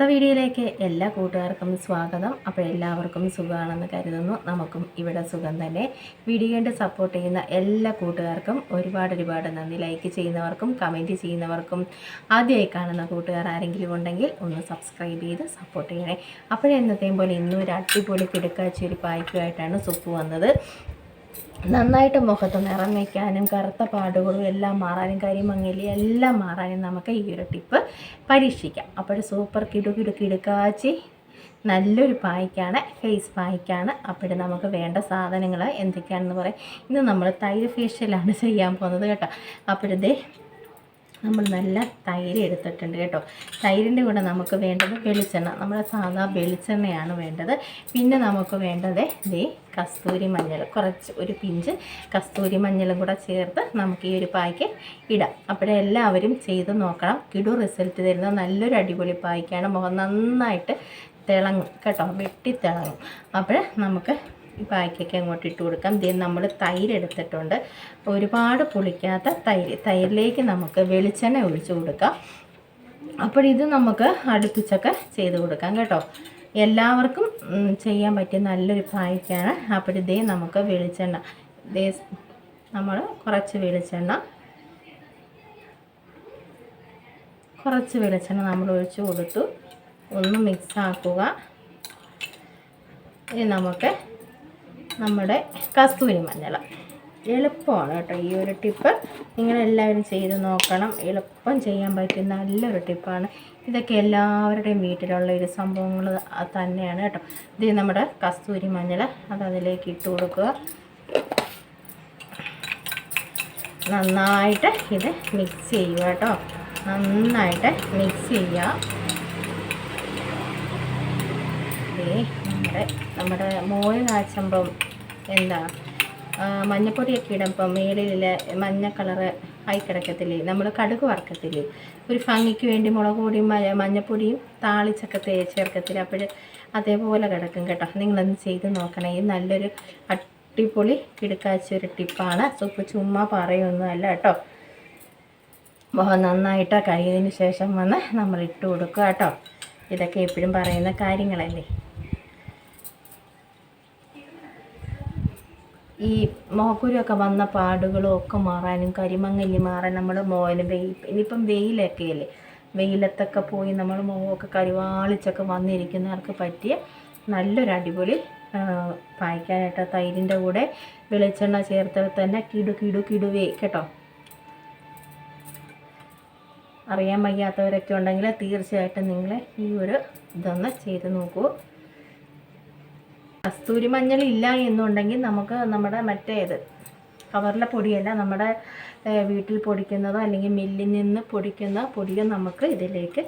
ഇന്നത്തെ വീഡിയോയിലേക്ക് എല്ലാ കൂട്ടുകാർക്കും സ്വാഗതം. അപ്പോൾ എല്ലാവർക്കും സുഖമാണെന്ന് കരുതുന്നു. നമുക്കും ഇവിടെ സുഖം തന്നെ. വീഡിയോ കണ്ട് സപ്പോർട്ട് ചെയ്യുന്ന എല്ലാ കൂട്ടുകാർക്കും ഒരുപാട് ഒരുപാട് നന്ദി. ലൈക്ക് ചെയ്യുന്നവർക്കും കമന്റ് ചെയ്യുന്നവർക്കും ആദ്യമായി കാണുന്ന കൂട്ടുകാർ ആരെങ്കിലും ഉണ്ടെങ്കിൽ ഒന്ന് സബ്സ്ക്രൈബ് ചെയ്ത് സപ്പോർട്ട് ചെയ്യണേ. അപ്പോഴേ എന്നത്തെയും പോലെ ഇന്നും ഒരു അടിപൊളി കിടക്കാച്ചൊരു പായ്ക്കുമായിട്ടാണ് സുപ്പ് വന്നത്. നന്നായിട്ട് മുഖത്ത് നിറം വയ്ക്കാനും കറുത്ത പാടുകളും എല്ലാം മാറാനും കരിമങ്ങലി എല്ലാം മാറാനും നമുക്ക് ഈ ഒരു ടിപ്പ് പരീക്ഷിക്കാം. അപ്പോൾ സൂപ്പർ കിടു കിടു കിടുക്കാച്ചി നല്ലൊരു പായ്ക്കാണ് ഫേസ് പായ്ക്കാണ്. അപ്പോൾ നമുക്ക് വേണ്ട സാധനങ്ങൾ എന്തൊക്കെയാണെന്ന് പറയാം. ഇന്ന് നമ്മൾ തൈര് ഫേഷ്യലാണ് ചെയ്യാൻ പോകുന്നത് കേട്ടോ. അപ്പോഴതേ നമ്മൾ നല്ല തൈര് എടുത്തിട്ടുണ്ട് കേട്ടോ. തൈരിന്റെ കൂടെ നമുക്ക് വേണ്ടത് വെളിച്ചെണ്ണ. നമ്മുടെ സാധാ വെളിച്ചെണ്ണയാണ് വേണ്ടത്. പിന്നെ നമുക്ക് വേണ്ടത് ദേ കസ്തൂരി മഞ്ഞൾ. കുറച്ച് ഒരു പിഞ്ച് കസ്തൂരി മഞ്ഞളും കൂടെ ചേർത്ത് നമുക്ക് ഈ ഒരു പായ്ക്ക് ഇടാം. അപ്പോഴേ എല്ലാവരും ചെയ്ത് നോക്കണം. കിടു റിസൾട്ട് തരുന്ന നല്ലൊരു അടിപൊളി പായ്ക്കാണ്. മുഖം നന്നായിട്ട് തിളങ്ങും കേട്ടോ. വെട്ടി തിളങ്ങും. അപ്പോൾ നമുക്ക് പായ്ക്കൊക്കെ അങ്ങോട്ട് ഇട്ട് കൊടുക്കാം. ദേ നമ്മൾ തൈര് എടുത്തിട്ടുണ്ട്. ഒരുപാട് പുളിക്കാത്ത തൈര്. തൈരിലേക്ക് നമുക്ക് വെളിച്ചെണ്ണ ഒഴിച്ച് കൊടുക്കാം. അപ്പോൾ ഇത് നമുക്ക് അടുപ്പിച്ചൊക്കെ ചെയ്ത് കൊടുക്കാം കേട്ടോ. എല്ലാവർക്കും ചെയ്യാൻ പറ്റിയ നല്ലൊരു പായ്ക്കാണ്. അപ്പോൾ ഇതേ നമുക്ക് വെളിച്ചെണ്ണ. ഇതേ നമ്മൾ കുറച്ച് വെളിച്ചെണ്ണ. കുറച്ച് വെളിച്ചെണ്ണ നമ്മൾ ഒഴിച്ച് കൊടുത്തു. ഒന്ന് മിക്സ് ആക്കുക. ഇനി നമുക്ക് നമ്മുടെ കസ്തൂരി മഞ്ഞൾ എളുപ്പമാണ് കേട്ടോ ഈ ഒരു ടിപ്പ്. നിങ്ങളെല്ലാവരും ചെയ്ത് നോക്കണം. എളുപ്പം ചെയ്യാൻ പറ്റിയ നല്ലൊരു ടിപ്പാണ്. ഇതൊക്കെ എല്ലാവരുടെയും വീട്ടിലുള്ള ഒരു സംഭവങ്ങൾ തന്നെയാണ് കേട്ടോ. ഇത് നമ്മുടെ കസ്തൂരി മഞ്ഞൾ അത് അതിലേക്ക് ഇട്ട് കൊടുക്കുക. നന്നായിട്ട് ഇത് മിക്സ് ചെയ്യുക കേട്ടോ. നന്നായിട്ട് മിക്സ് ചെയ്യുക. ദേ നമ്മുടെ നമ്മുടെ മോര് കാച്ചുമ്പം എന്താ? മഞ്ഞപ്പൊടിയൊക്കെ ഇടുമ്പം മേളിൽ മഞ്ഞ കളറ് ആയി കിടക്കത്തില്ലേ നമ്മൾ കടുക് വറക്കത്തില്ലേ? ഒരു ഭംഗിക്ക് വേണ്ടി മുളക് പൊടിയും മഞ്ഞപ്പൊടിയും താളിച്ചൊക്കെ തേ ചേർക്കത്തില്ല? അപ്പോൾ അതേപോലെ കിടക്കും കേട്ടോ. നിങ്ങളൊന്ന് ചെയ്ത് നോക്കണേ. ഇത് നല്ലൊരു അടിപൊളി കിടക്കാച്ച ഒരു ടിപ്പാണ്. സൂപ്പ് ചുമ്മാ പറയൊന്നുമല്ല കേട്ടോ. നന്നായിട്ട് കഴിയതിന് ശേഷം വന്ന് നമ്മൾ ഇട്ട് കൊടുക്കുക കേട്ടോ. ഇതൊക്കെ എപ്പോഴും പറയുന്ന കാര്യങ്ങളല്ലേ? ഈ മുഖക്കുരുവൊക്കെ വന്ന പാടുകളും ഒക്കെ മാറാനും കരിമങ്ങല്ലി മാറാൻ നമ്മൾ മോന് വെയിൽ ഇനിയിപ്പം വെയിലൊക്കെ അല്ലേ? വെയിലത്തൊക്കെ പോയി നമ്മൾ മുഖമൊക്കെ കരിവാളിച്ചൊക്കെ വന്നിരിക്കുന്നവർക്ക് പറ്റിയ നല്ലൊരു അടിപൊളി പായ്ക്കാനായിട്ട് തൈരിന്റെ കൂടെ വെളിച്ചെണ്ണ ചേർത്ത് തന്നെ കിടു കിടു കിടുവേ കേട്ടോ? അറിയാൻ വയ്യാത്തവരൊക്കെ ഉണ്ടെങ്കിൽ തീർച്ചയായിട്ടും നിങ്ങൾ ഈ ഒരു ഇതൊന്ന് ചെയ്ത് നോക്കൂ. കസ്തൂരി മഞ്ഞൾ ഇല്ല എന്നുണ്ടെങ്കിൽ നമുക്ക് നമ്മുടെ മറ്റേത് കവറിലെ പൊടിയല്ല നമ്മുടെ വീട്ടിൽ പൊടിക്കുന്നതോ അല്ലെങ്കിൽ മില്ലിൽ നിന്ന് പൊടിക്കുന്ന പൊടിയോ നമുക്ക് ഇതിലേക്ക്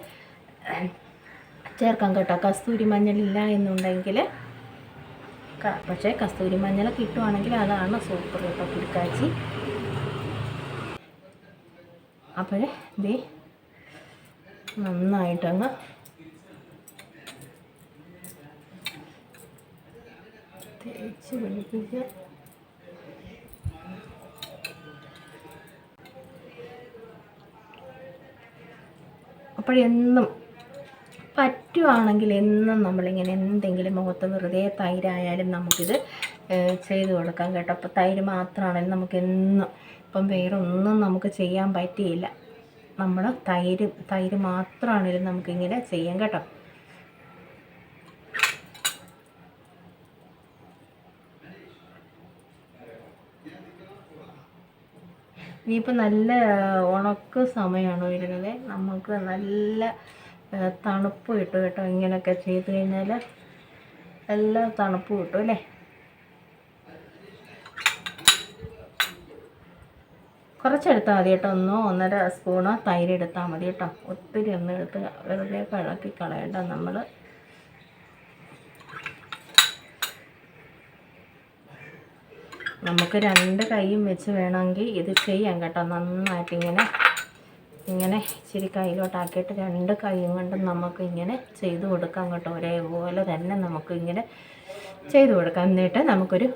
ചേർക്കാം കേട്ടോ. കസ്തൂരി മഞ്ഞൾ ഇല്ല എന്നുണ്ടെങ്കിൽ പക്ഷേ കസ്തൂരി മഞ്ഞൾ കിട്ടുവാണെങ്കിൽ അതാണ് സൂപ്പർ കേട്ടോ കിടക്കാച്ചി അപ്പോഴേ ദേ നന്നായിട്ടങ്ങ് തേച്ച് പിടിപ്പിക്കുക അപ്പോഴെന്നും പറ്റുവാണെങ്കിൽ എന്നും നമ്മളിങ്ങനെ എന്തെങ്കിലും മുഖത്ത് വെറുതെ തൈരായാലും നമുക്കിത് ചെയ്ത് കൊടുക്കാം കേട്ടോ. അപ്പോൾ തൈര് മാത്രമാണെങ്കിലും നമുക്ക് എന്നും ഇപ്പം വേറെ ഒന്നും നമുക്ക് ചെയ്യാൻ പറ്റിയില്ല. നമ്മൾ തൈര് തൈര് മാത്രമാണെങ്കിലും നമുക്കിങ്ങനെ ചെയ്യാം കേട്ടോ. ഇനിയിപ്പോൾ നല്ല ഉണക്ക സമയമാണ് വരുന്നത്? നമുക്ക് നല്ല തണുപ്പ് കിട്ടും കേട്ടോ ഇങ്ങനെയൊക്കെ ചെയ്ത് കഴിഞ്ഞാൽ നല്ല തണുപ്പ് കിട്ടും അല്ലേ? കുറച്ചെടുത്താൽ മതി കേട്ടോ. ഒന്നോ ഒന്നര സ്പൂണോ തൈര് എടുത്താൽ മതി കേട്ടോ. ഒത്തിരി ഒന്നും എടുത്ത് വെറുതെ കിളക്കി കളയണ്ട നമ്മൾ നമുക്ക് രണ്ട് കൈയും വെച്ച് വേണമെങ്കിൽ ഇത് ചെയ്യാം കേട്ടോ. നന്നായിട്ട് ഇങ്ങനെ ഇങ്ങനെ ഇച്ചിരി കയ്യിലോട്ടാക്കിയിട്ട് രണ്ട് കൈയും കൊണ്ട് നമുക്ക് ഇങ്ങനെ ചെയ്ത് കൊടുക്കാം കേട്ടോ. ഒരേപോലെ തന്നെ നമുക്ക് ഇങ്ങനെ ചെയ്ത് കൊടുക്കാം. എന്നിട്ട് നമുക്കൊരു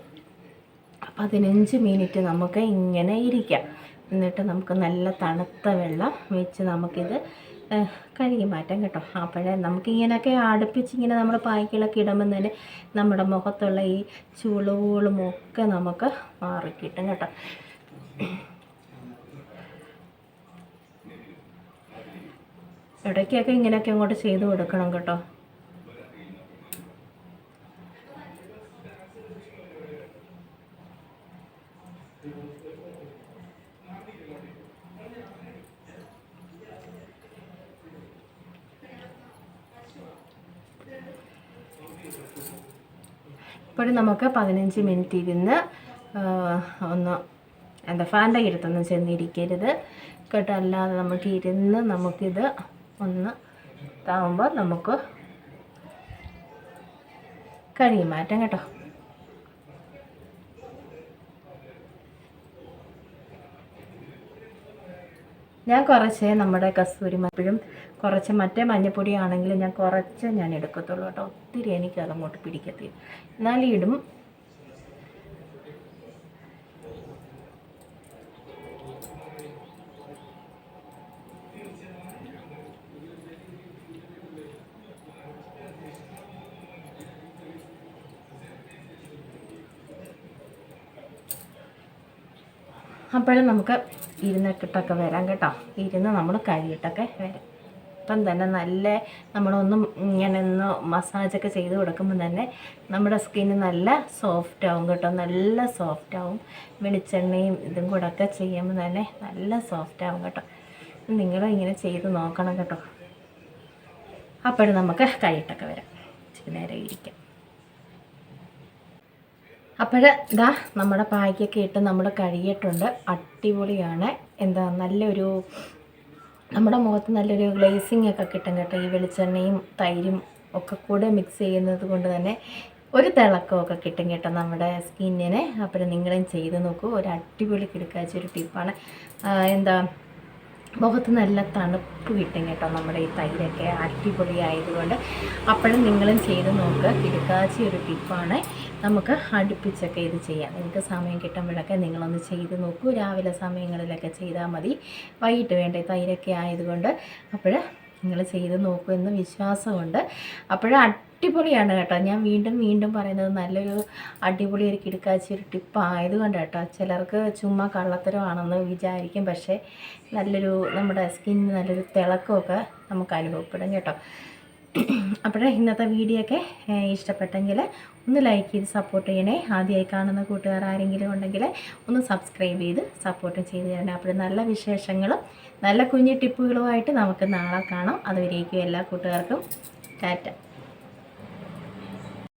പതിനഞ്ച് മിനിറ്റ് നമുക്ക് ഇങ്ങനെ ഇരിക്കാം. എന്നിട്ട് നമുക്ക് നല്ല തണുത്ത വെള്ളം വെച്ച് നമുക്കിത് കഴുകി മാറ്റാം കേട്ടോ. അപ്പോഴേ നമുക്കിങ്ങനെയൊക്കെ അടുപ്പിച്ച് ഇങ്ങനെ നമ്മൾ പായ്ക്കിലൊക്കെ ഇടുമ്പോൾ തന്നെ നമ്മുടെ മുഖത്തുള്ള ഈ ചുളിവുകളും ഒക്കെ നമുക്ക് മാറി കിട്ടും കേട്ടോ. ഇടയ്ക്കൊക്കെ ഇങ്ങനെയൊക്കെ അങ്ങോട്ട് ചെയ്ത് കൊടുക്കണം കേട്ടോ. ഇപ്പോഴും നമുക്ക് പതിനഞ്ച് മിനിറ്റ് ഇരുന്ന് ഒന്ന് എന്താ ഫാന്റെ അടുത്തൊന്നും ചെന്നിരിക്കരുത്. കേട്ടോ അല്ലാതെ നമുക്ക് ഇരുന്ന് നമുക്കിത് ഒന്ന് ഇതാവുമ്പോൾ നമുക്ക് കഴിയും. മാറ്റം കേട്ടോ. ഞാൻ കുറച്ച് നമ്മുടെ കസ്തൂരി എപ്പോഴും കുറച്ച് മറ്റേ മഞ്ഞപ്പൊടി ആണെങ്കിൽ ഞാൻ കുറച്ച് ഞാൻ എടുക്കത്തുള്ളൂ കേട്ടോ. ഒത്തിരി എനിക്ക് അതങ്ങോട്ട് പിടിക്കത്തില്ല. എന്നാലും ഇടും. അപ്പോഴും നമുക്ക് ഇരുന്നിട്ടൊക്കെ വരാം കേട്ടോ. ഇരുന്ന് നമ്മൾ കഴിയിട്ടൊക്കെ വരാം. ഇപ്പം തന്നെ നല്ല നമ്മളൊന്നും ഇങ്ങനെ ഒന്ന് മസാജൊക്കെ ചെയ്ത് കൊടുക്കുമ്പോൾ തന്നെ നമ്മുടെ സ്കിന്ന് നല്ല സോഫ്റ്റ് ആവും കേട്ടോ. നല്ല സോഫ്റ്റ് ആവും. വെളിച്ചെണ്ണയും ഇതും കൂടെ ഒക്കെ ചെയ്യുമ്പോൾ തന്നെ നല്ല സോഫ്റ്റ് ആവും കേട്ടോ. നിങ്ങളും ഇങ്ങനെ ചെയ്ത് നോക്കണം കേട്ടോ. അപ്പോഴും നമുക്ക് കൈയിട്ടൊക്കെ വരാം. ഇച്ചിരി നേരം ഇരിക്കാം. അപ്പോൾ ഇതാ നമ്മുടെ പായ്ക്കൊക്കെ ഇട്ട് നമ്മൾ കഴുകിയിട്ടുണ്ട്. അടിപൊളിയാണ്. എന്താ നല്ലൊരു നമ്മുടെ മുഖത്ത് നല്ലൊരു ഗ്ലേസിംഗ് ഒക്കെ കിട്ടും കേട്ടോ. ഈ വെളിച്ചെണ്ണയും തൈരും ഒക്കെ കൂടെ മിക്സ് ചെയ്യുന്നത് കൊണ്ട് തന്നെ ഒരു തിളക്കമൊക്കെ കിട്ടും കേട്ടോ നമ്മുടെ സ്കിന്നിനെ അപ്പോൾ നിങ്ങളും ചെയ്ത് നോക്കൂ. ഒരു അടിപൊളി കിടക്കാച്ച ഒരു ടിപ്പാണ് എന്താ മുഖത്ത് നല്ല തണുപ്പ് കിട്ടും കേട്ടോ നമ്മുടെ ഈ തൈരൊക്കെ. അടിപൊളി ആയതുകൊണ്ട് അപ്പോഴും നിങ്ങളും ചെയ്ത് നോക്കുക കിടക്കാച്ചി ഒരു ടിപ്പാണ്. നമുക്ക് അടുപ്പിച്ചൊക്കെ ഇത് ചെയ്യാം. നിങ്ങൾക്ക് സമയം കിട്ടുമ്പോഴൊക്കെ നിങ്ങളൊന്ന് ചെയ്ത് നോക്കൂ. രാവിലെ സമയങ്ങളിലൊക്കെ ചെയ്താൽ മതി. വൈകിട്ട് വേണ്ട തൈരൊക്കെ ആയതുകൊണ്ട്. അപ്പോൾ നിങ്ങൾ ചെയ്ത് നോക്കൂ എന്ന് വിശ്വാസമുണ്ട്. അപ്പോൾ അടിപൊളിയാണ് കേട്ടോ. ഞാൻ വീണ്ടും വീണ്ടും പറയുന്നത് നല്ലൊരു അടിപൊളി ഒരു കിടക്കാച്ചി ഒരു ടിപ്പായതുകൊണ്ട് കേട്ടോ. ചിലർക്ക് ചുമ്മാ കള്ളത്തരമാണെന്ന് വിചാരിക്കും. പക്ഷേ നല്ലൊരു നമ്മുടെ സ്കിന്നിന് നല്ലൊരു തിളക്കമൊക്കെ നമുക്ക് അനുഭവപ്പെടും കേട്ടോ. അപ്പോഴേ ഇന്നത്തെ വീഡിയോ ഒക്കെ ഇഷ്ടപ്പെട്ടെങ്കിൽ ഒന്ന് ലൈക്ക് ചെയ്ത് സപ്പോർട്ട് ചെയ്യണേ. ആദ്യമായി കാണുന്ന കൂട്ടുകാർ ആരെങ്കിലും ഉണ്ടെങ്കിൽ ഒന്ന് സബ്സ്ക്രൈബ് ചെയ്ത് സപ്പോർട്ട് ചെയ്ത് തരണേ. അപ്പോൾ നല്ല വിശേഷങ്ങളും നല്ല കുഞ്ഞു ടിപ്പുകളുമായിട്ട് നമുക്ക് നാളെ കാണാം. അതുവരേക്കും എല്ലാ കൂട്ടുകാർക്കും ടാറ്റ.